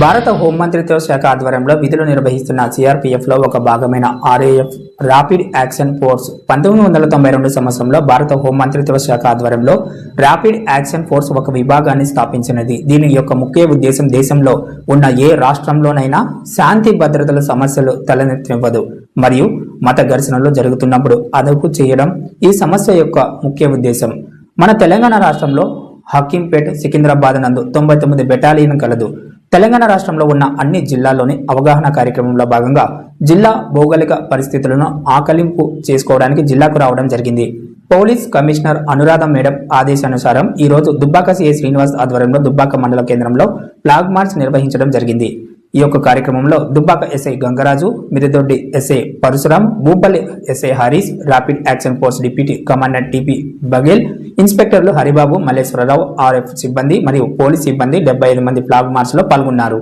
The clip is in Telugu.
భారత హోంమంత్రిత్వ శాఖ ఆధ్వర్యంలో విధులు నిర్వహిస్తున్న సిఆర్పీఎఫ్లో ఒక భాగమైన ఆర్ఏఎఫ్ ర్యాపిడ్ యాక్షన్ ఫోర్స్ పంతొమ్మిది వందల తొంభై రెండు సంవత్సరంలో భారత హోంమంత్రిత్వ శాఖ ఆధ్వర్యంలో ర్యాపిడ్ యాక్షన్ ఫోర్స్ ఒక విభాగాన్ని స్థాపించినది. దీని యొక్క ముఖ్య ఉద్దేశం దేశంలో ఉన్న ఏ రాష్ట్రంలోనైనా శాంతి భద్రతల సమస్యలు తలనెత్తివ్వదు మరియు మత ఘర్షణలు జరుగుతున్నప్పుడు అదుపు చేయడం ఈ సమస్య యొక్క ముఖ్య ఉద్దేశం. మన తెలంగాణ రాష్ట్రంలో హకీంపేట్ సికింద్రాబాద్ నందు తొంభై తొమ్మిది బెటాలియన్ కలదు. తెలంగాణ రాష్ట్రంలో ఉన్న అన్ని జిల్లాల్లోని అవగాహన కార్యక్రమంలో భాగంగా జిల్లా భౌగోళిక పరిస్థితులను ఆకలింపు చేసుకోవడానికి జిల్లాకు రావడం జరిగింది. పోలీస్ కమిషనర్ అనురాధ మేడం ఆదేశానుసారం ఈ రోజు దుబ్బాక సిఐ శ్రీనివాస్ ఆధ్వర్యంలో దుబ్బాక మండల కేంద్రంలో ఫ్లాగ్ మార్చ్ నిర్వహించడం జరిగింది. ఈ యొక్క కార్యక్రమంలో Dubbaka S I Gangaraju Mirdoddi S I Parashuram Bhupalli S I Harish rapid action force deputy commandant T P Baghel ఇన్స్పెక్టర్లు Haribabu Malleswararao RF సిబ్బంది మరియు పోలీస్ సిబ్బంది డెబ్బై ఐదు మంది ఫ్లాగ్ మార్చ్లో పాల్గొన్నారు.